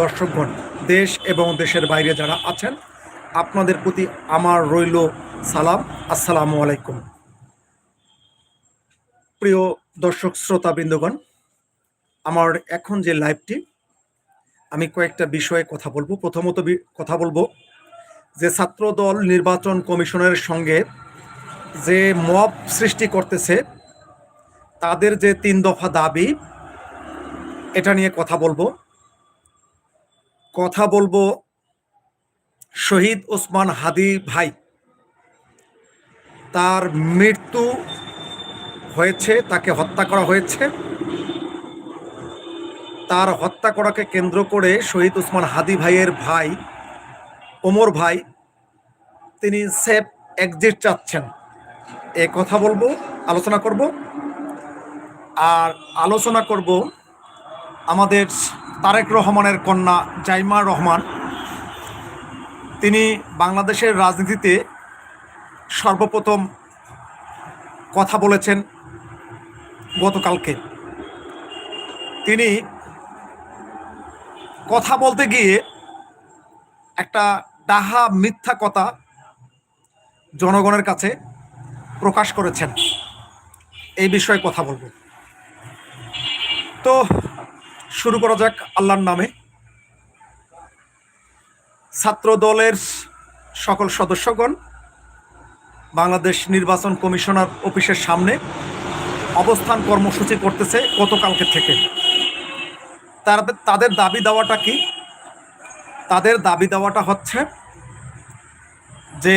দর্শকগণ, দেশ এবং দেশের বাইরে যারা আছেন, আপনাদের প্রতি আমার রইল সালাম। আসসালামু আলাইকুম। প্রিয় দর্শক শ্রোতা বৃন্দগণ আমার এখন যে লাইভটি, আমি কয়েকটা বিষয়ে কথা বলব। প্রথমত কথা বলব যে ছাত্রদল নির্বাচন কমিশনের সঙ্গে যে মব সৃষ্টি করতেছে, তাদের যে তিন দফা দাবি, এটা নিয়ে কথা বলব। কথা বলব শহীদ ওসমান হাদি ভাই। তার মৃত্যু হয়েছে, তাকে হত্যা করা হয়েছে। তার হত্যা করাকে কেন্দ্র করে শহীদ ওসমান হাদি ভাইয়ের ভাই, ওমর ভাই, তিনি সেফ এক্সিট চাচ্ছেন। এ কথা বলব, আলোচনা করব। আর আলোচনা করব আমাদের তারেক রহমানের কন্যা জাইমা রহমান। তিনি বাংলাদেশের রাজনীতিতে সর্বপ্রথম কথা বলেছেন গতকালকে। তিনি কথা বলতে গিয়ে একটা ডাহা মিথ্যা কথা জনগণের কাছে প্রকাশ করেছেন। এই বিষয়ে কথা বলব। তো শুরু করা যাক আল্লাহর নামে। ছাত্র দলের সকল সদস্যগণ, বাংলাদেশ নির্বাচন কমিশনার অফিসের সামনে অবস্থান কর্মসূচি করতেছে গতকালকে থেকে। তাদের তাদের দাবি দেওয়াটা কি? তাদের দাবি দেওয়াটা হচ্ছে যে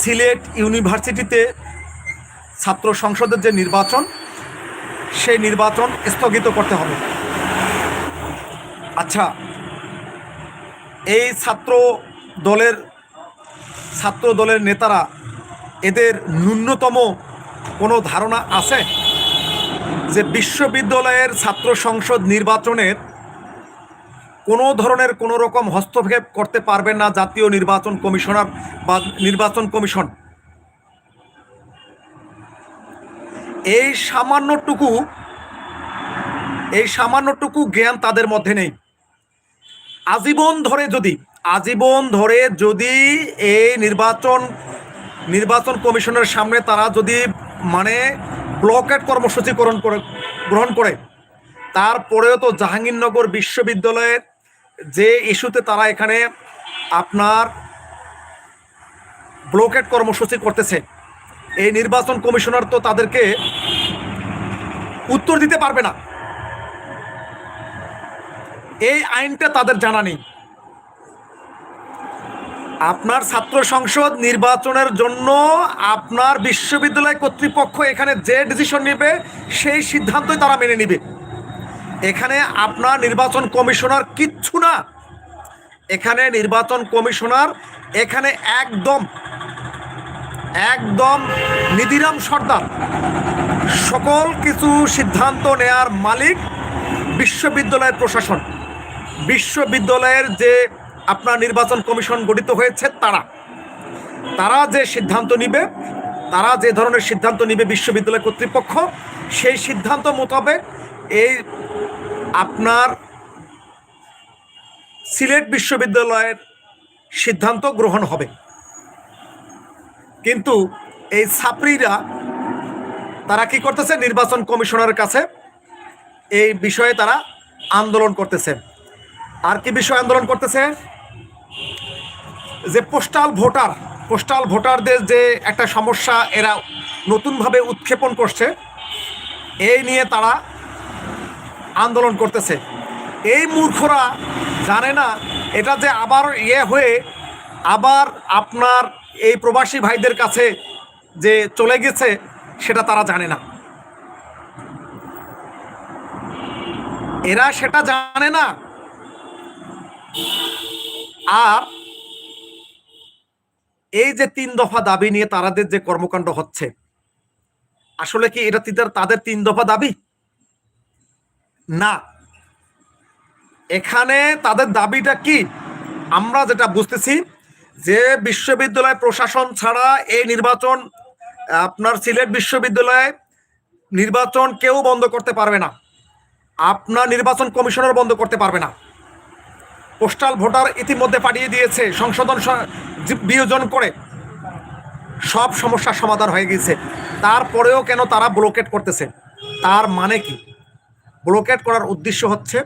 সিলেট ইউনিভার্সিটিতে ছাত্র সংসদের যে নির্বাচন, সেই নির্বাচন স্থগিত করতে হবে। আচ্ছা এই ছাত্র দলের ছাত্র দলের নেতারা এদের ন্যূনতম কোনো ধারণা আছে? যে বিশ্ববিদ্যালয়ের ছাত্র সংসদ নির্বাচনের কোনো ধরনের কোনো রকম হস্তক্ষেপ করতে পারবে না জাতীয় নির্বাচন কমিশনার বা নির্বাচন কমিশন? এই সামান্যটুকু এই সামান্যটুকু জ্ঞান তাদের মধ্যে নেই। আজীবন ধরে যদি, আজীবন ধরে যদি এই নির্বাচন নির্বাচন কমিশনের সামনে তারা যদি মানে ব্লকেট কর্মসূচি গ্রহণ করে গ্রহণ করে, তারপরেও তো জাহাঙ্গীরনগর বিশ্ববিদ্যালয়ের যে ইস্যুতে তারা এখানে আপনার ব্লকেট কর্মসূচি করতেছে, এই নির্বাচন কমিশনার তো তাদেরকে উত্তর দিতে পারবে না। এই আইনটা তাদের জানা নেই। আপনার ছাত্র সংসদ নির্বাচনের জন্য আপনার বিশ্ববিদ্যালয় কর্তৃপক্ষ এখানে যে ডিসিশন নেবে, সেই সিদ্ধান্তই তারা মেনে নেবে। এখানে আপনার নির্বাচন কমিশনার কিচ্ছু না। এখানে নির্বাচন কমিশনার এখানে একদম একদম নিধিরাম সর্দার। সকল কিছু সিদ্ধান্ত নেয়ার মালিক বিশ্ববিদ্যালয়ের প্রশাসন। বিশ্ববিদ্যালয়ের যে আপনার নির্বাচন কমিশন গঠিত হয়েছে, তারা। তারা যে সিদ্ধান্ত নিবে, তারা যে ধরনের সিদ্ধান্ত নিবে বিশ্ববিদ্যালয় কর্তৃপক্ষ, সেই সিদ্ধান্ত মোতাবেক এই আপনার সিলেট বিশ্ববিদ্যালয়ের সিদ্ধান্ত গ্রহণ হবে। কিন্তু এই ছাত্রীরা, তারা কি করতেছে? নির্বাচন কমিশনারের কাছে এই বিষয়ে তারা আন্দোলন করতেছে। আর কি বিষয় আন্দোলন করতেছে? যে পোস্টাল ভোটার পোস্টাল ভোটারদের যে একটা সমস্যা, এরা নতুনভাবে উৎক্ষেপণ করছে, এই নিয়ে তারা আন্দোলন করতেছে। এই মূর্খরা জানে না, এটা যে আবার ইয়ে হয়ে আবার আপনার এই প্রবাসী ভাইদের কাছে যে চলে গেছে, সেটা তারা জানে না। এরা সেটা জানে না আর এই যে তিন দফা দাবি নিয়ে তাদের যে কর্মকাণ্ড হচ্ছে, আসলে কি এটা তাদের তিন দফা দাবি? না। এখানে তাদের দাবিটা কি? আমরা যেটা বুঝতেছি যে বিশ্ববিদ্যালয় প্রশাসন ছাড়া এই নির্বাচন, আপনার সিলেট বিশ্ববিদ্যালয়ে নির্বাচন কেউ বন্ধ করতে পারবে না। আপনার নির্বাচন কমিশনার বন্ধ করতে পারবে না। পোস্টাল ভোটার ইতিমধ্যে পাঠিয়ে দিয়েছে। সংশোধন বিয়োজন করে সব সমস্যার সমাধান হয়ে গেছে। তারপরেও কেন তারা ব্লকেট করতেছে? তার মানে কি? ব্লকেট করার উদ্দেশ্য হচ্ছে,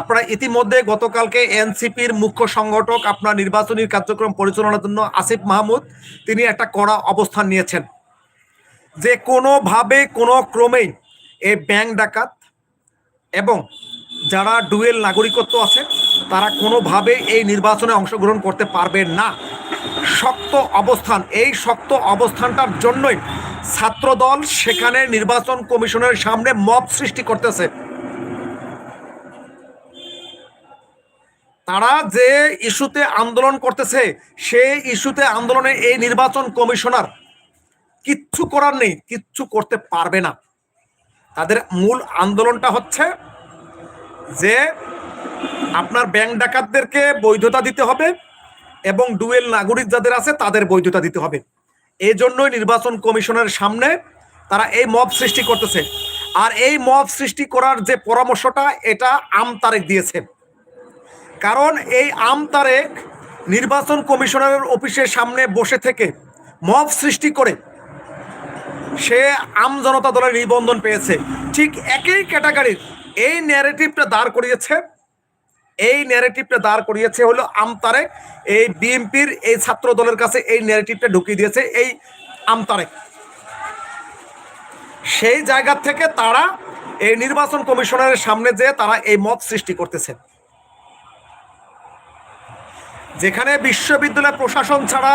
আপনারা ইতিমধ্যে গতকালকে এনসিপির মুখ্য সংগঠক, আপনার নির্বাচনী কার্যক্রম পরিচালনার জন্য আসিফ মাহমুদ, তিনি একটা কড়া অবস্থান নিয়েছেন। যে কোনোভাবে, কোনো ক্রমেই এই ব্যাংক ডাকাত এবং যারা ডুয়েল নাগরিকত্ব আছে, তারা কোনোভাবে এই নির্বাচনে অংশগ্রহণ করতে পারবে না। শক্ত অবস্থান, এই শক্ত অবস্থানটার জন্যই ছাত্রদল সেখানে নির্বাচন কমিশনের সামনে মব সৃষ্টি করতেছে। তারা যে ইস্যুতে আন্দোলন করতেছে, সেই ইস্যুতে আন্দোলনে এই নির্বাচন কমিশনার কিচ্ছু করার নেই, কিচ্ছু করতে পারবে না। তাদের মূল আন্দোলনটা হচ্ছে যে আপনার ব্যাংক ডাকাতদেরকে বৈধতা দিতে হবে এবং ডুয়েল নাগরিক যাদের আছে তাদের বৈধতা দিতে হবে। এই জন্যই নির্বাচন কমিশনের সামনে তারা এই মব সৃষ্টি করতেছে। আর এই মব সৃষ্টি করার যে পরামর্শটা, এটা আম তারেক দিয়েছে। কারণ এই আম তারেক নির্বাচন কমিশনারের অফিসের সামনে বসে থেকে মব সৃষ্টি করে সে আম জনতা দলের নিবন্ধন পেয়েছে। ঠিক একই ক্যাটাগরির এই ন্যারেটিভটা দাঁড় করিয়েছে। এই ন্যারেটিভটা দাঁড় করিয়েছে হলো আমতারে। এই বিএনপির এই ছাত্র দলের কাছে এই ন্যারেটিভটা ঢুকিয়ে দিয়েছে এই আমতারে। সেই জায়গা থেকে তারা এই নির্বাচন কমিশনারের সামনে যে তারা এই মত সৃষ্টি করতেছে। যেখানে বিশ্ববিদ্যালয় প্রশাসন ছাড়া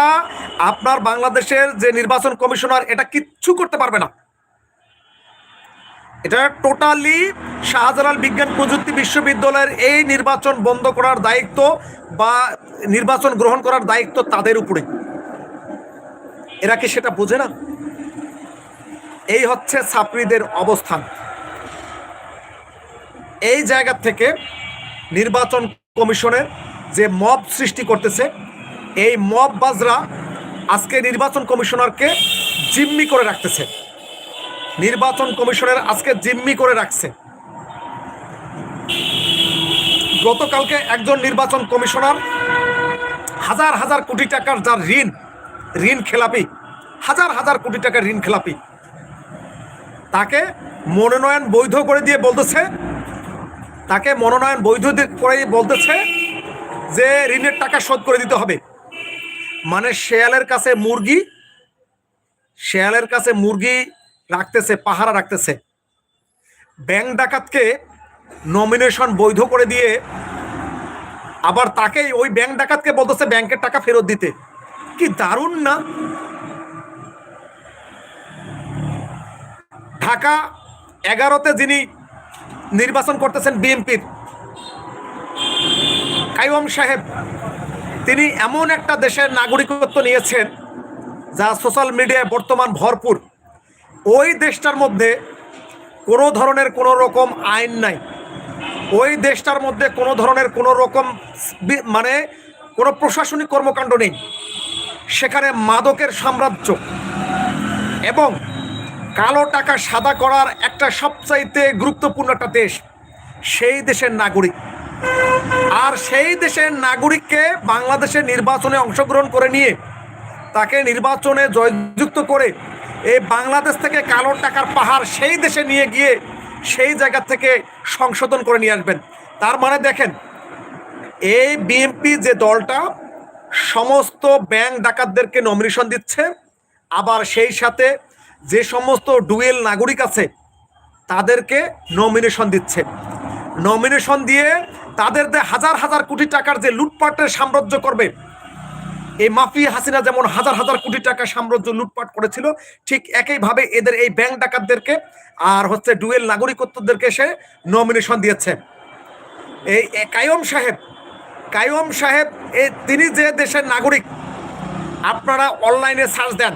আপনার বাংলাদেশের যে নির্বাচন কমিশনার, এটা কিচ্ছু করতে পারবে না। এটা টোটালি শাহজালাল বিজ্ঞান প্রযুক্তি বিশ্ববিদ্যালয়ের এই নির্বাচন বন্ধ করার দায়িত্ব বা নির্বাচন গ্রহণ করার দায়িত্ব তাদের উপরে। এরা কি সেটা বোঝে না? এই হচ্ছে ছাত্রীদের অবস্থান। এই জায়গা থেকে নির্বাচন কমিশনের যে মব সৃষ্টি করতেছে, এই মব বাজরা আজকে নির্বাচন কমিশনারকে জিম্মি করে রাখতেছে। নির্বাচন কমিশনের আজকে জিম্মি করে রাখছে। গতকালকে একজন নির্বাচন কমিশনার হাজার হাজার কোটি টাকার যার ঋণ ঋণ খেলাপি, হাজার হাজার কোটি টাকার ঋণ খেলাপি, তাকে মনোনয়ন বৈধ করে দিয়ে বলতেছে, তাকে মনোনয়ন বৈধ করে বলতেছে যে ঋণের টাকা শোধ করে দিতে হবে। মানে শেয়ালের কাছে মুরগি, শেয়ালের কাছে মুরগি রাখতেছে, পাহারা রাখতেছে। ব্যাংক ডাকাতকে নমিনেশন বৈধ করে দিয়ে আবার তাকেই ওই ব্যাংক ডাকাতকে বলতেছে ব্যাংকের টাকা ফেরত দিতে। কি দারুণ না? ঢাকা এগারোতে যিনি নির্বাচন করতেছেন বিএনপির কাইম সাহেব, তিনি এমন একটা দেশের নাগরিকত্ব নিয়েছেন যা সোশ্যাল মিডিয়ায় বর্তমান ভরপুর। ওই দেশটার মধ্যে কোনো ধরনের কোনো রকম আইন নাই। ওই দেশটার মধ্যে কোনো ধরনের কোনো রকম মানে কোনো প্রশাসনিক কর্মকাণ্ড নেই। সেখানে মাদকের সাম্রাজ্য এবং কালো টাকা সাদা করার একটা সবচাইতে গুরুত্বপূর্ণ একটা দেশ, সেই দেশের নাগরিক। আর সেই দেশের নাগরিককে বাংলাদেশের নির্বাচনে অংশগ্রহণ করে নিয়ে তাকে নির্বাচনে জয়যুক্ত করে এই বাংলাদেশ থেকে কালো টাকার পাহাড় সেই দেশে নিয়ে গিয়ে সেই জায়গা থেকে সংশোধন করে নিয়ে আসবেন। তার মানে দেখেন, এই বিএনপি যে দলটা সমস্ত ব্যাংক ডাকাতদেরকে নমিনেশন দিচ্ছে, আবার সেই সাথে যে সমস্ত ডুয়েল নাগরিক আছে তাদেরকে নমিনেশন দিচ্ছে। নমিনেশন দিয়ে তাদের যে হাজার হাজার কোটি টাকার যে লুটপাটের সাম্রাজ্য করবে এই মাফিয়া হাসিনা যেমন হাজার হাজার কোটি টাকা সাম্রাজ্য লুটপাট করেছিল, ঠিক একইভাবে এদের এই ব্যাংক ডাকাতদেরকে আর হচ্ছে ডুয়েল নাগরিকত্বদেরকে সে নমিনেশন দিয়েছে। এই কায়ম সাহেব কায়ম সাহেব এ তিনি যে দেশের নাগরিক, আপনারা অনলাইনে সার্চ দেন।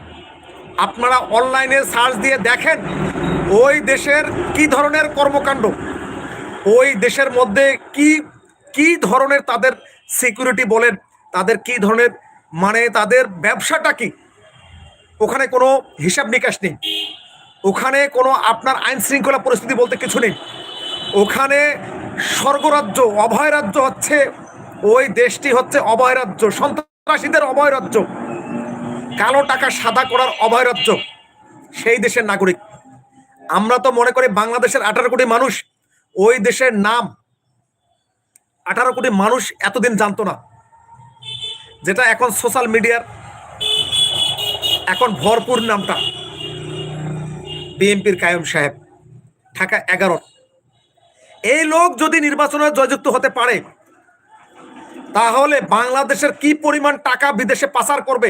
আপনারা অনলাইনে সার্চ দিয়ে দেখেন ওই দেশের কি ধরনের কর্মকাণ্ড, ওই দেশের মধ্যে কি কি ধরনের তাদের সিকিউরিটি বলেন, তাদের কি ধরনের মানে তাদের ব্যবসাটা কি? ওখানে কোনো হিসাব নিকাশ নেই। ওখানে কোনো আপনার আইন শৃঙ্খলা পরিস্থিতি বলতে কিছু নেই। ওখানে স্বর্গরাজ্য অভয় রাজ্য হচ্ছে, ওই দেশটি হচ্ছে অভয় রাজ্য সন্ত্রাসীদের অভয় রাজ্য কালো টাকা সাদা করার অভয় রাজ্য সেই দেশের নাগরিক। আমরা তো মনে করি বাংলাদেশের আঠারো কোটি মানুষ, ওই দেশের নাম আঠারো কোটি মানুষ এতদিন জানতো না। যেটা এখন সোশ্যাল মিডিয়ার এখন ভরপুর নামটা। বিএনপির কায়ম সাহেব, ঢাকা এগারো এই লোক যদি নির্বাচনে জয়যুক্ত হতে পারে, তাহলে বাংলাদেশের কি পরিমাণ টাকা বিদেশে পাচার করবে,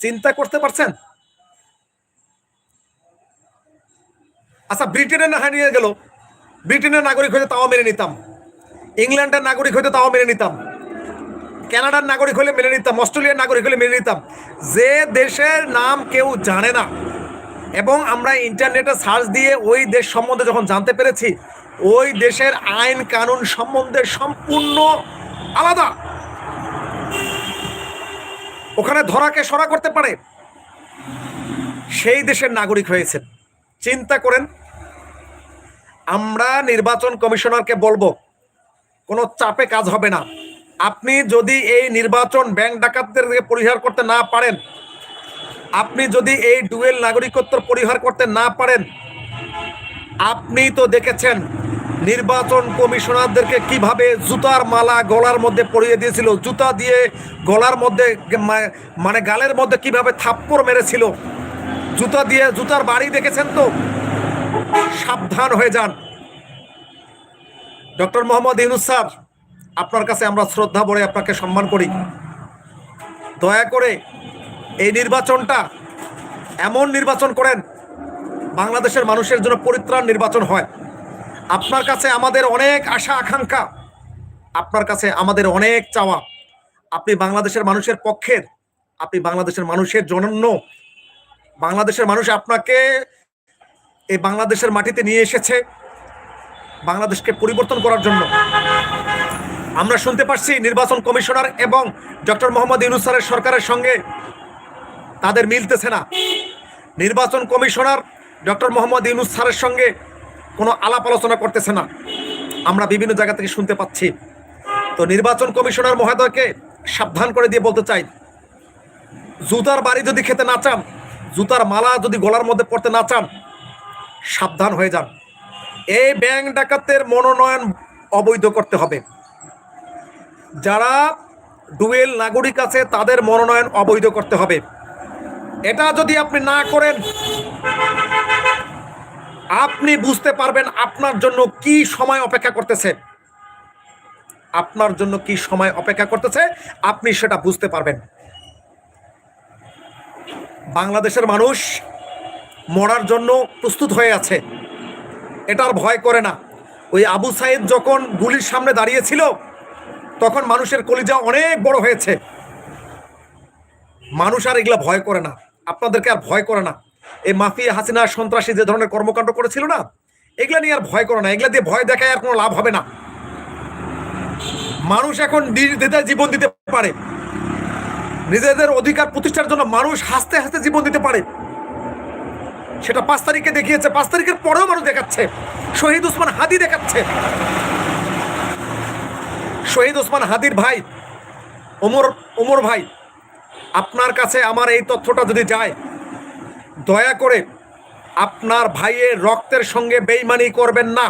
চিন্তা করতে পারছেন? আচ্ছা ব্রিটেনে না হারিয়ে গেল, ব্রিটেনের নাগরিক হইতে তাও মেনে নিতাম। ইংল্যান্ডের নাগরিক হইতে তাও মেনে নিতাম। কানাডার নাগরিক হলে মেনে নিতাম, অস্ট্রেলিয়ার নাগরিক হলে মেনে নিতাম। যে দেশের নাম কেউ জানে না, এবং আমরা ইন্টারনেটে সার্চ দিয়ে ওই দেশ সম্বন্ধে যখন জানতে পেরেছি, ওই দেশের আইন কানুন সম্বন্ধে সম্পূর্ণ আলাদা। ওখানে ধরাকে সরা করতে পারে, সেই দেশের নাগরিক হয়েছেন। চিন্তা করেন, আমরা নির্বাচন কমিশনারকে বলব, কোনো চাপে কাজ হবে না। আপনি যদি এই নির্বাচন ব্যাংক ডাকাতদের পরিহার করতে না পারেন, আপনি যদি এই ডুয়েল নাগরিকত্ব পরিহার করতে না পারেন, আপনি তো দেখেছেন নির্বাচন কমিশনারদেরকে কীভাবে জুতার মালা গলার মধ্যে পরিয়ে দিয়েছিল, জুতা দিয়ে গলার মধ্যে মানে গালের মধ্যে কীভাবে থাপ্পড় মেরেছিল, জুতা দিয়ে জুতার বাড়ি দেখেছেন তো? সাবধান হয়ে যান। ডক্টর মোহাম্মদ ইউনুস স্যার আপনার কাছে আমরা শ্রদ্ধা ভরে আপনাকে সম্মান করি। দয়া করে এই নির্বাচনটা এমন নির্বাচন করেন, বাংলাদেশের মানুষের জন্য পরিত্রাণ নির্বাচন হয়। আপনার কাছে আমাদের অনেক আশা, আকাঙ্ক্ষা, আপনার কাছে আমাদের অনেক চাওয়া। আপনি বাংলাদেশের মানুষের পক্ষের, আপনি বাংলাদেশের মানুষের জন্য বাংলাদেশের মানুষ আপনাকে এই বাংলাদেশের মাটিতে নিয়ে এসেছে। বাংলাদেশকে পরিবর্তন করার জন্য। আমরা শুনতে পাচ্ছি নির্বাচন কমিশনার এবং ডক্টর মোহাম্মদ ইউনুস স্যারের সরকারের সঙ্গে তাদের মিলতেছে না। নির্বাচন কমিশনার ডক্টর মোহাম্মদ ইউনুস স্যারের সঙ্গে কোনো আলাপ আলোচনা করতেছে না। আমরা বিভিন্ন জায়গা থেকে শুনতে পাচ্ছি। তো নির্বাচন কমিশনার মহোদয়কে সাবধান করে দিয়ে বলতে চাই, জুতার বাড়ি যদি খেতে না চান, জুতার মালা যদি গলার মধ্যে পড়তে না চান, সাবধান হয়ে যান। এই ব্যাংক ডাকাতের মনোনয়ন অবৈধ করতে হবে। যারা ডুয়েল নাগরিক আছে, তাদের মনোনয়ন অবৈধ করতে হবে। এটা যদি আপনি না করেন, আপনি বুঝতে পারবেন আপনার জন্য কি সময় অপেক্ষা করতেছে। আপনার জন্য কি সময় অপেক্ষা করতেছে, আপনি সেটা বুঝতে পারবেন। বাংলাদেশের মানুষ মরার জন্য প্রস্তুত হয়ে আছে। এটার ভয় করে না। ওই আবু সাইদ যখন গুলির সামনে দাঁড়িয়েছিল, তখন মানুষের কলিজা অনেক বড় হয়েছে। মানুষ আর এগুলা ভয় করে না। আপনাদেরকে আর ভয় করে না। এই মাফিয়া হাসিনা সন্ত্রাসী যে ধরনের কর্মকাণ্ড করেছিল না, এগুলা নিয়ে আর ভয় করে না। এগুলা দিয়ে ভয় দেখায় আর কোনো লাভ হবে না। মানুষ এখন নির্দ্বিধায় জীবন দিতে পারে। নিজেদের অধিকার প্রতিষ্ঠার জন্য মানুষ হাসতে হাসতে জীবন দিতে পারে। সেটা পাঁচ তারিখে দেখিয়েছে। পাঁচ তারিখের পরেও মানুষ দেখাচ্ছে। শহীদ উসমান হাদি দেখাচ্ছে। শহীদ ওসমান হাদির ভাই, ওমর ওমর ভাই, আপনার কাছে আমার এই তথ্যটা যদি যায়, দয়া করে আপনার ভাইয়ের রক্তের সঙ্গে বেইমানি করবেন না।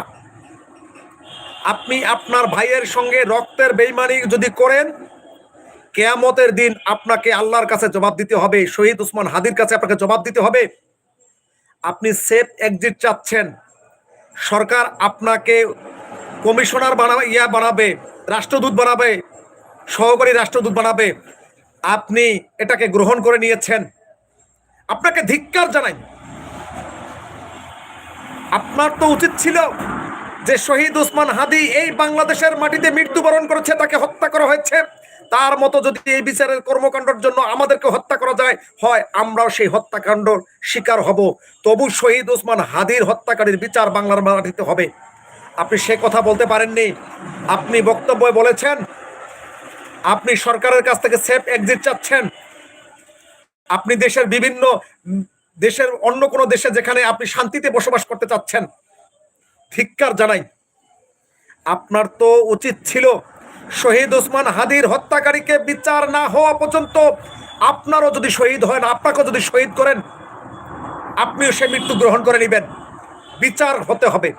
আপনি আপনার ভাইয়ের সঙ্গে রক্তের বেইমানি যদি করেন, কেয়ামতের দিন আপনাকে আল্লাহর কাছে জবাব দিতে হবে, শহীদ উসমান হাদির কাছে আপনাকে জবাব দিতে হবে। আপনি সেফ এক্সিট চাচ্ছেন। সরকার আপনাকে কমিশনার বানাবে, ইয়া বানাবে, রাষ্ট্রদূত বানাবে, সহকারী রাষ্ট্রদূত বানাবে। আপনি এটাকে গ্রহণ করে নিয়েছেন। আপনাকে ধিক্কার জানাই। আপনার তো উচিত ছিল যে শহীদ ওসমান হাদি এই বাংলাদেশের মাটিতে মৃত্যুবরণ করেছে, তাকে হত্যা করা হয়েছে। তার মতো যদি এই বিচারের কর্মকাণ্ডের জন্য আমাদেরকে হত্যা করা যায়, হয় আমরাও সেই হত্যাকাণ্ড শিকার হব। তবু শহীদ ওসমান হাদির হত্যাকারীর বিচার বাংলার মাটিতে হবে। আপনি সে কথা বলতে পারেননি। আপনি বক্তব্য বলেছেন, আপনি সরকারের কাছ থেকে সেফ এক্সিট চাচ্ছেন। আপনি দেশের বিভিন্ন, দেশের অন্য কোনো দেশে যেখানে আপনি শান্তিতে বসবাস করতে চাচ্ছেন, ধিক্কার জানাই। আপনার তো উচিত ছিল শহীদ ওসমান হাদির হত্যাকারীকে বিচার না হওয়া পর্যন্ত আপনারও যদি শহীদ হয় না আপনাকেও যদি শহীদ করেন, আপনিও সে মৃত্যু গ্রহণ করে নেবেন। বিচার হতে হবে।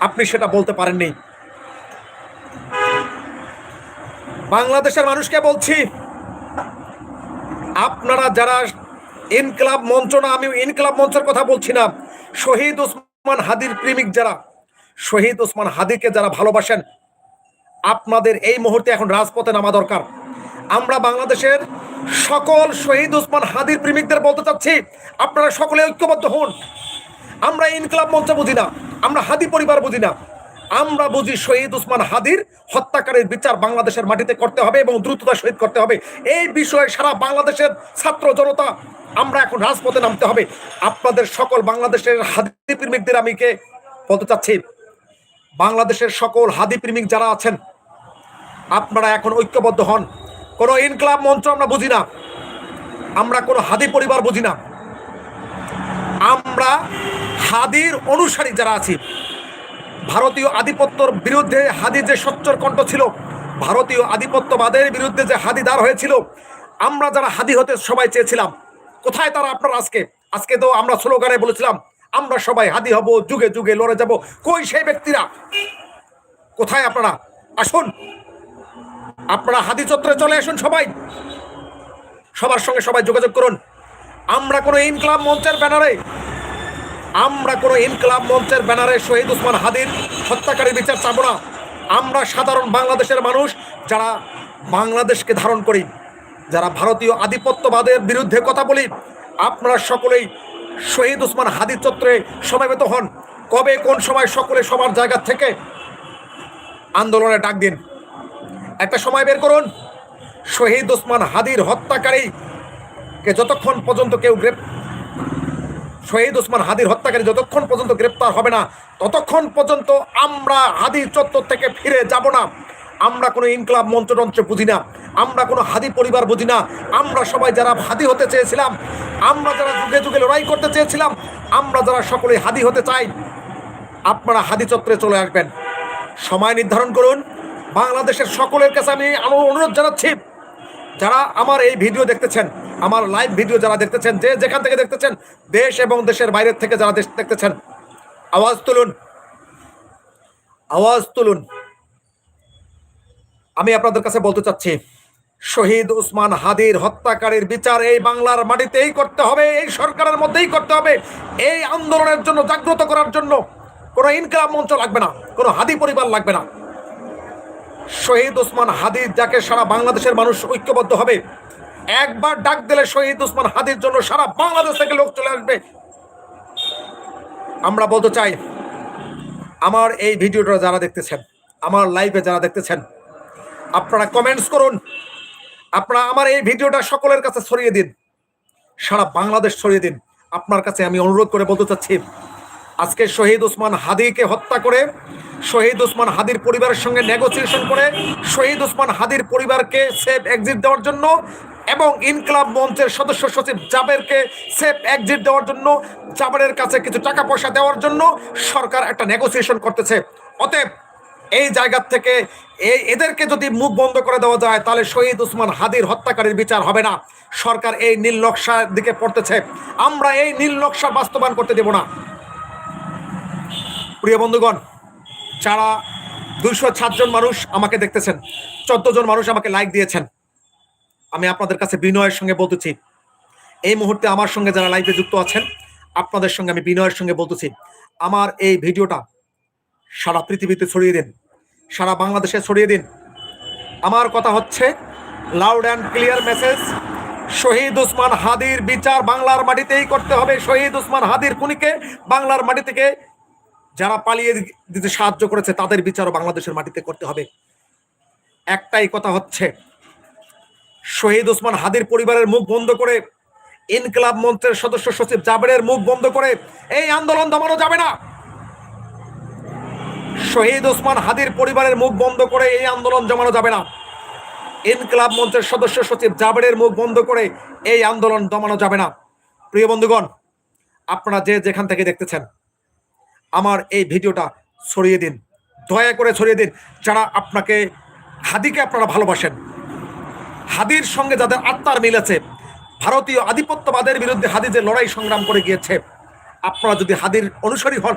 আপনি সেটা বলতে পারেননি। বাংলাদেশের মানুষকে বলছি, আপনারা যারা ইনকলাব মঞ্চ না, আমি ইনকলাব মঞ্চের কথা বলছি না, শহীদ ওসমান হাদির প্রেমিক যারা, শহীদ ওসমান হাদিকে যারা ভালোবাসেন আপনাদের এই মুহূর্তে এখন রাজপথে নামা দরকার। আমরা বাংলাদেশের সকল শহীদ উসমান হাদির প্রেমিকদের বলতে চাচ্ছি, আপনারা সকলে ঐক্যবদ্ধ হন। আমরা ইনকলাব মঞ্চ বুঝি না, আমরা হাদি পরিবার বুঝি না। আমরা বুঝি শহীদ উসমান হাদির হত্যাকারীর বিচার বাংলাদেশের মাটিতে করতে হবে এবং দ্রুততা শহীদ করতে হবে। এই বিষয়ে সারা বাংলাদেশের ছাত্র জনতা, আমরা এখন রাজপথে নামতে হবে। আপনাদের সকল বাংলাদেশের হাদি প্রেমিকদের আমি কে বলতে চাচ্ছি, বাংলাদেশের সকল হাদি প্রেমিক যারা আছেন আপনারা এখন ঐক্যবদ্ধ হন। কোনো ইনকলাব মঞ্চ আমরা বুঝি না। আমরা কোনো হাদি পরিবার বুঝি না। আমরা হাদির অনুসারী যারা আছি, ভারতীয় আধিপত্যর বিরুদ্ধে হাদি যে সচ্চর কণ্ঠ ছিল, ভারতীয় আধিপত্যবাদের বিরুদ্ধে যে হাদি দাঁড় হয়েছিল, আমরা যারা হাদি হতে সবাই চেয়েছিলাম, কোথায় তারা আপনারা আজকে? আজকে তো আমরা স্লোগানে বলেছিলাম, আমরা সবাই হাদি হব, যুগে যুগে লড়ে যাব। কই সেই ব্যক্তিরা? কোথায় আপনারা? আসুন। আপনারা হাদি চত্বরে চলে আসুন সবাই। সবার সঙ্গে সবাই যোগাযোগ করুন। আমরা কোনো ইনকলাব মঞ্চের ব্যানারে, আমরা কোনো ইনকলাব মঞ্চের ব্যানারে শহীদ উসমান হাদির হত্যাকারী বিচার চাবো না। আমরা সাধারণ বাংলাদেশের মানুষ যারা বাংলাদেশকে ধারণ করি, যারা ভারতীয় আধিপত্যবাদের বিরুদ্ধে কথা বলি, আপনারা সকলেই শহীদ উসমান হাদির চত্বরে সমাবেত হন। কবে, কোন সময়, সকলে সবার জায়গা থেকে আন্দোলনে ডাক দিন। একটা সময় বের করুন। শহীদ ওসমান হাদির হত্যাকারীকে যতক্ষণ পর্যন্ত কেউ গ্রেপ শহীদ ওসমান হাদির হত্যাকারী যতক্ষণ পর্যন্ত গ্রেপ্তার হবে না, ততক্ষণ পর্যন্ত আমরা হাদির চত্বর থেকে ফিরে যাব না। আমরা কোনো ইনকলাব মন্ত্রতন্ত্র বুঝি না। আমরা কোনো হাদি পরিবার বুঝি না। আমরা সবাই যারা হাদি হতে চেয়েছিলাম, আমরা যারা যুগে যুগে লড়াই করতে চেয়েছিলাম, আমরা যারা সকলে হাদি হতে চাই, আপনারা হাদি চত্বরে চলে আসবেন। সময় নির্ধারণ করুন। বাংলাদেশের সকলের কাছে আমি অনুরোধ জানাচ্ছি। যারা আমার এই ভিডিও দেখতেছেন, আমার লাইভ ভিডিও যারা দেখতেছেন, যে যেখান থেকে দেখতেছেন, দেশ এবং দেশের বাইরের থেকে যারা দেশ দেখতেছেন, আওয়াজ তুলুন। আওয়াজ তুলুন। আমি আপনাদের কাছে বলতে চাচ্ছি, শহীদ উসমান হাদির হত্যাকারীর বিচার এই বাংলার মাটিতেই করতে হবে, এই সরকারের মধ্যেই করতে হবে। এই আন্দোলনের জন্য জাগ্রত করার জন্য কোনো ইনকাম মঞ্চ লাগবে না, কোনো হাদি পরিবার লাগবে না। শহীদ ওসমান হাদির, যাকে সারা বাংলাদেশের মানুষ ঐক্যবদ্ধ হবে। একবার ডাক দিলে শহীদ ওসমান হাদির জন্য সারা বাংলাদেশ থেকে লোক চলে আসবে। আমরা বলতে চাই, আমার এই ভিডিওটা যারা দেখতেছেন, আমার লাইভে যারা দেখতেছেন, আপনারা কমেন্টস করুন। আপনারা আমার এই ভিডিওটা সকলের কাছে ছড়িয়ে দিন। সারা বাংলাদেশ ছড়িয়ে দিন। আপনার কাছে আমি অনুরোধ করে বলতে চাচ্ছি আজকে শহীদ ওসমান হাদিকে হত্যা করে, শহীদ ওসমান হাদির পরিবারের সঙ্গে নেগোসিয়েশন করে, শহীদ ওসমান হাদির পরিবারকে সেফ এক্সিট দেওয়ার জন্য এবং ইনকলাব মঞ্চের সদস্য সচিব জাবেরকে সেফ এক্সিট দেওয়ার জন্য, জাবেরের কাছে কিছু টাকা পয়সা দেওয়ার জন্য সরকার একটা নেগোসিয়েশন করতেছে। অতএব এই জায়গা থেকে এই এদেরকে যদি মুখ বন্ধ করে দেওয়া যায়, তাহলে শহীদ উসমান হাদির হত্যাকারীর বিচার হবে না। সরকার এই নীল নকশার দিকে পড়তেছে। আমরা এই নীল নকশা বাস্তবায়ন করতে দেব না। প্রিয় বন্ধুগণ, যারা দুইশো সাতজন মানুষ আমাকে দেখতেছেন, চোদ্দ জন মানুষ আমাকে লাইক দিয়েছেন, আমি আপনাদের কাছে বিনয়ের সঙ্গে বলতেছি এই মুহূর্তে আমার সঙ্গে যারা লাইভে যুক্ত আছেন, আপনাদের সঙ্গে আমি বিনয়ের সঙ্গে বলতেছি আমার এই ভিডিওটা সারা পৃথিবীতে ছড়িয়ে দিন, সারা বাংলাদেশে ছড়িয়ে দিন। আমার কথা হচ্ছে লাউড অ্যান্ড ক্লিয়ার মেসেজ শহীদ উসমান হাদির বিচার বাংলার মাটিতেই করতে হবে। শহীদ উসমান হাদির খুনিকে বাংলার মাটি থেকে যারা পালিয়ে দিতে সাহায্য করেছে, তাদের বিচারও বাংলাদেশের মাটিতে করতে হবে। একটাই কথা হচ্ছে, শহীদ ওসমান হাদির পরিবারের মুখ বন্ধ করে, ইনকলাব মন্ত্রের সদস্য সচিব জাবেরের মুখ বন্ধ করে, এই আন্দোলন দমানো যাবে না। শহীদ ওসমান হাদির পরিবারের মুখ বন্ধ করে এই আন্দোলন জমানো যাবে না। ইনকলাব মঞ্চের সদস্য সচিব জাবেরের মুখ বন্ধ করে এই আন্দোলন দমানো যাবে না। প্রিয় বন্ধুগণ, আপনারা যে যেখান থেকে দেখতেছেন আমার এই ভিডিওটা ছড়িয়ে দিন। দয়া করে ছড়িয়ে দিন যারা আপনাকে হাদিকে আপনারা ভালোবাসেন। হাদির সঙ্গে যাদের আত্মার মিল আছে, ভারতীয় আধিপত্যবাদের বিরুদ্ধে হাদি যে লড়াই সংগ্রাম করে গিয়েছে, আপনারা যদি হাদির অনুসারী হন,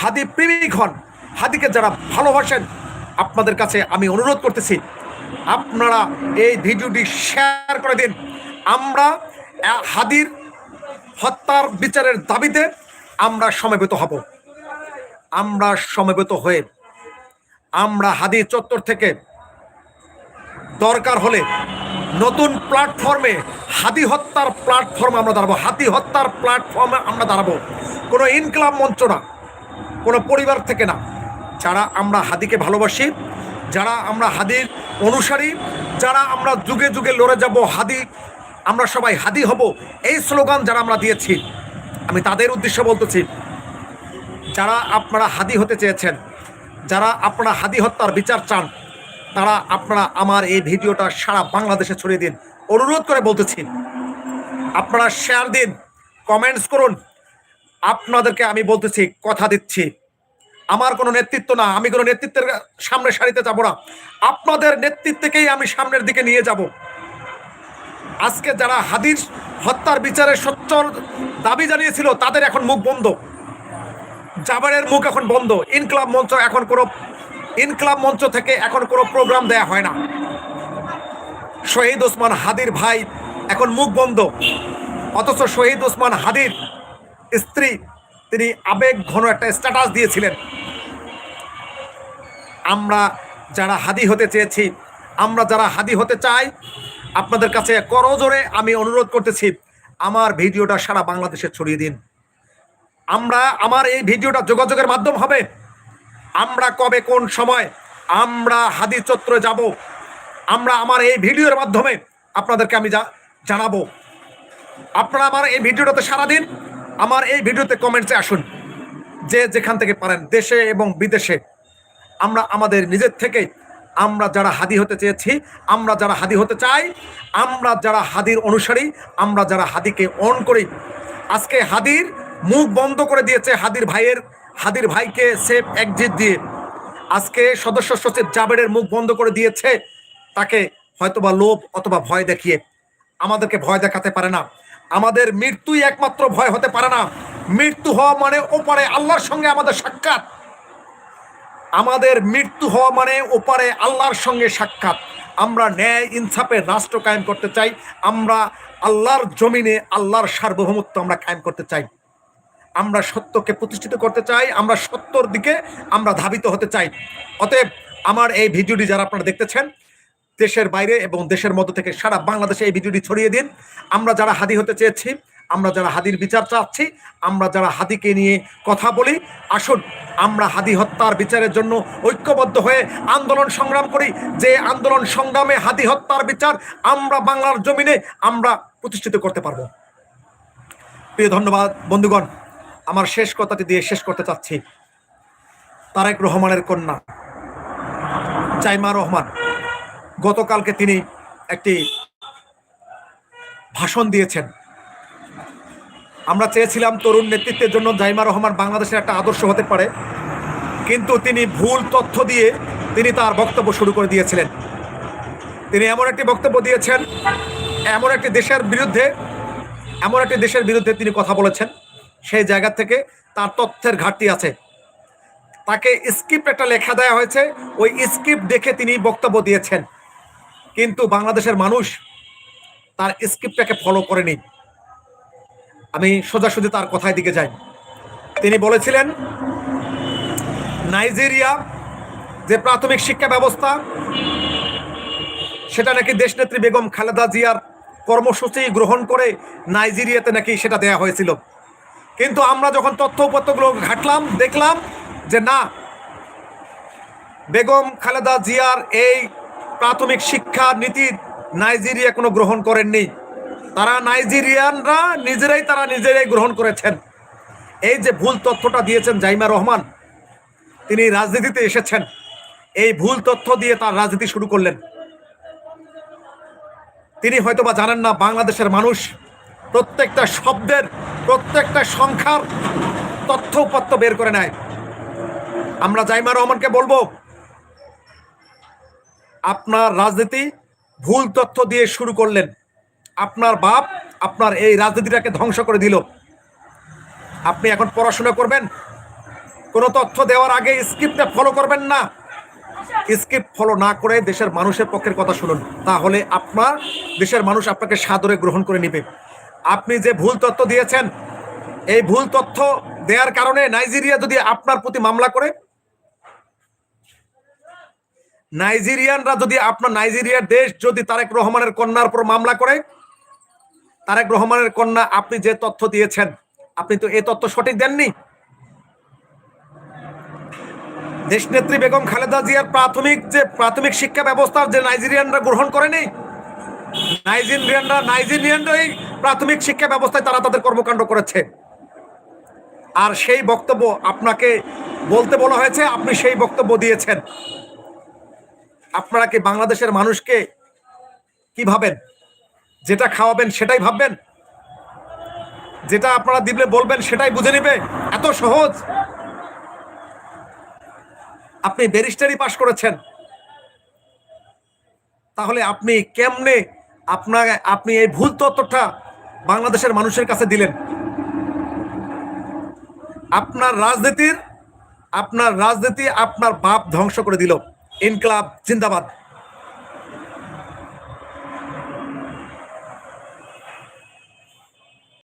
হাদি প্রেমিক হন, হাদিকে যারা ভালোবাসেন, আপনাদের কাছে আমি অনুরোধ করতেছি, আপনারা এই ভিডিওটি শেয়ার করে দিন। আমরা হাদির হত্যার বিচারের দাবিতে আমরা সমবেত হব। আমরা সমবেত হয়ে, আমরা হাদি চত্বর থেকে দরকার হলে নতুন প্ল্যাটফর্মে হাদি হত্যার প্ল্যাটফর্মে আমরা দাঁড়াবো। হাতি হত্যার প্ল্যাটফর্মে আমরা দাঁড়াবো। কোনো ইনকলাব মঞ্চ না, কোনো পরিবার থেকে না। যারা আমরা হাদিকে ভালোবাসি, যারা আমরা হাদির অনুসারী, যারা আমরা যুগে যুগে লড়ে যাব হাদি, আমরা সবাই হাদি হব। এই স্লোগান যারা আমরা দিয়েছি, আমি তাদের উদ্দেশ্যে বলতেছি যারা আপনারা হাদি হতে চেয়েছেন, যারা আপনারা হাদি হত্যার বিচার চান, তারা আপনারা আমার এই ভিডিওটা সারা বাংলাদেশে ছড়িয়ে দিন। অনুরোধ করে বলতেছি, আপনারা শেয়ার দিন কমেন্টস করুন। আপনাদেরকে আমি বলতেছি, কথা দিচ্ছি। আমার কোনো নেতৃত্ব না, আমি কোনো নেতৃত্বের সামনে সারিতে যাব না। আপনাদের নেতৃত্বকেই আমি সামনের দিকে নিয়ে যাব। আজকে যারা হাদির হত্যার বিচারে সচ্চর দাবি জানিয়েছিল, তাদের এখন মুখ বন্ধ। জাবারের মুখ এখন বন্ধ। ইনকলাব মঞ্চ এখন কোনো ইনকলাব মঞ্চ থেকে এখন কোনো প্রোগ্রাম দেয়া হয় না। শহীদ ওসমান হাদির ভাই এখন মুখ বন্ধ। অথচ শহীদ ওসমান হাদির স্ত্রী, তিনি আবেগ ঘন একটা স্ট্যাটাস দিয়েছিলেন। আমরা যারা হাদি হতে চেয়েছি, আমরা যারা হাদি হতে চাই, আপনাদের কাছে করজোরে আমি অনুরোধ করতেছি, আমার ভিডিওটা সারা বাংলাদেশে ছড়িয়ে দিন। আমরা আমার এই ভিডিওটা যোগাযোগের মাধ্যম হবে। আমরা কবে কোন সময় আমরা হাদি চত্রে যাব, আমরা আমার এই ভিডিওর মাধ্যমে আপনাদেরকে আমি জানাব। আপনারা আমার এই ভিডিওটাতে সারাদিন আমার এই ভিডিওতে কমেন্টসে আসুন। যে যেখান থেকে পারেন, দেশে এবং বিদেশে। আমরা আমাদের নিজের থেকে আমরা যারা হাদি হতে চেয়েছি, আমরা যারা হাদি হতে চাই, আমরা যারা হাদির অনুসারী, আমরা যারা হাদিকে অন করি। আজকে হাদির মুখ বন্ধ করে দিয়েছে হাদির ভাইয়ের, হাদির ভাইকে সেফ এক্সিট দিয়ে। আজকে সদস্য সচিব জাবেরের মুখ বন্ধ করে দিয়েছে, তাকে হয়তোবা লোভ অথবা ভয় দেখিয়ে। আমাদেরকে ভয় দেখাতে পারে না। আমাদের মৃত্যুই একমাত্র ভয় হতে পারে না। মৃত্যু হওয়া মানে ওপারে আল্লাহর সঙ্গে আমাদের সাক্ষাৎ। আমাদের মৃত্যু হওয়া মানে ওপারে আল্লাহর সঙ্গে সাক্ষাৎ। আমরা ন্যায় ইনসাফের রাষ্ট্র কায়েম করতে চাই। আমরা আল্লাহর জমিনে আল্লাহর সার্বভৌমত্ব আমরা কায়েম করতে চাই। আমরা সত্যকে প্রতিষ্ঠিত করতে চাই, আমরা সত্যর দিকে আমরা ধাবিত হতে চাই। অতএব আমার এই ভিডিওটি যারা আপনারা দেখতেছেন, দেশের বাইরে এবং দেশের মধ্য থেকে সারা বাংলাদেশে এই ভিডিওটি ছড়িয়ে দিন। আমরা যারা হাদি হতে চেয়েছি, আমরা যারা হাদির বিচার চাচ্ছি, আমরা যারা হাদিকে নিয়ে কথা বলি, আসুন আমরা হাদি হত্যার বিচারের জন্য ঐক্যবদ্ধ হয়ে আন্দোলন সংগ্রাম করি। যে আন্দোলন সংগ্রামে হাদি হত্যার বিচার আমরা বাংলার জমিনে আমরা প্রতিষ্ঠিত করতে পারব। প্রিয় ধন্যবাদ, বন্ধুগণ। আমার শেষ কথাটি দিয়ে শেষ করতে চাচ্ছি। তারেক রহমানের কন্যা চাইমা রহমান, গতকালকে তিনি একটি ভাষণ দিয়েছেন। আমরা চেয়েছিলাম তরুণ নেতৃত্বের জন্য জাইমা রহমান বাংলাদেশের একটা আদর্শ হতে পারে, কিন্তু তিনি ভুল তথ্য দিয়ে তিনি তার বক্তব্য শুরু করে দিয়েছিলেন। তিনি এমন একটি বক্তব্য দিয়েছেন, এমন একটি দেশের বিরুদ্ধে, এমন একটি দেশের বিরুদ্ধে তিনি কথা বলেছেন। সেই জায়গা থেকে তার তথ্যের ঘাটতি আছে। তাকে স্ক্রিপ্ট একটা লেখা দেওয়া হয়েছে। ওই স্ক্রিপ্ট দেখে তিনি বক্তব্য দিয়েছেন। কিন্তু বাংলাদেশের মানুষ তার স্ক্রিপ্টটাকে ফলো করেনি। আমি সোজাসুজি তার কথায় দিকে যাই। তিনি বলেছিলেন, নাইজেরিয়া যে প্রাথমিক শিক্ষা ব্যবস্থা, সেটা নাকি দেশনেত্রী বেগম খালেদা জিয়ার কর্মসূচি গ্রহণ করে নাইজেরিয়াতে নাকি সেটা দেয়া হয়েছিল। কিন্তু আমরা যখন তথ্য উপত্যগুলো ঘাটলাম, দেখলাম যে না, বেগম খালেদা জিয়ার এই প্রাথমিক শিক্ষা নীতি নাইজেরিয়া কোনো গ্রহণ করেননি। তারা নাইজেরিয়ানরা নিজেরাই তারা নিজেরাই গ্রহণ করেছেন। এই যে ভুল তথ্যটা দিয়েছেন জাইমা রহমান, তিনি রাজনীতিতে এসেছেন। এই ভুল তথ্য দিয়ে তার রাজনীতি শুরু করলেন। তিনি হয়তোবা জানেন না, বাংলাদেশের মানুষ প্রত্যেকটা শব্দের, প্রত্যেকটা সংখ্যার তথ্য উপাত্ত বের করে নেয়। আমরা জাইমা রহমানকে বলব, আপনার রাজনীতি ভুল তথ্য দিয়ে শুরু করলেন। আপনার বাপ আপনার এই রাজনীতিটাকে ধ্বংস করে দিল। আপনি এখন পড়াশোনা করবেন, কোনো তথ্য দেওয়ার আগে স্ক্রিপ্টটা ফলো করবেন না। স্ক্রিপ্ট ফলো না করে দেশের মানুষের পক্ষের কথা শুনুন, তাহলে আপনার দেশের মানুষ আপনাকে সাদরে গ্রহণ করে নেবে। আপনি যে ভুল তথ্য দিয়েছেন, এই ভুল তথ্য দেওয়ার কারণে নাইজেরিয়া যদি আপনার প্রতি মামলা করে, নাইজেরিয়ানরা যদি আপনার নাইজেরিয়ার দেশ যদি তারেক রহমানের কন্যার উপর মামলা করে, তারেক রহমানের কন্যা আপনি যে তথ্য দিয়েছেন, আপনি তো এই তথ্য সঠিক দেননি? দেশনেত্রী বেগম খালেদা জিয়ার প্রাথমিক যে প্রাথমিক শিক্ষা ব্যবস্থার যে নাইজেরিয়ানরা গ্রহণ করেনি নাইজেরিয়ানরা নাইজেরিয়ানরাই প্রাথমিক শিক্ষা ব্যবস্থায় তারা তাদের কর্মকাণ্ড করেছে। আর সেই বক্তব্য আপনাকে বলতে বলা হয়েছে, আপনি সেই বক্তব্য দিয়েছেন। আপনারা কি বাংলাদেশের মানুষকে কি ভাবেন? যেটা খাওয়াবেন সেটাই ভাববেন? যেটা আপনারা দিবলে বলবেন সেটাই বুঝে নেবে? এত সহজ। আপনি ব্যারিস্টারি পাশ করেছেন। তাহলে আপনি কেমনে আপনার, আপনি এই ভুল তত্ত্বটা বাংলাদেশের মানুষের কাছে দিলেন। আপনার রাজনীতির, আপনার রাজনীতি আপনার বাপ ধ্বংস করে দিল। ইনকলাব, জিন্দাবাদ।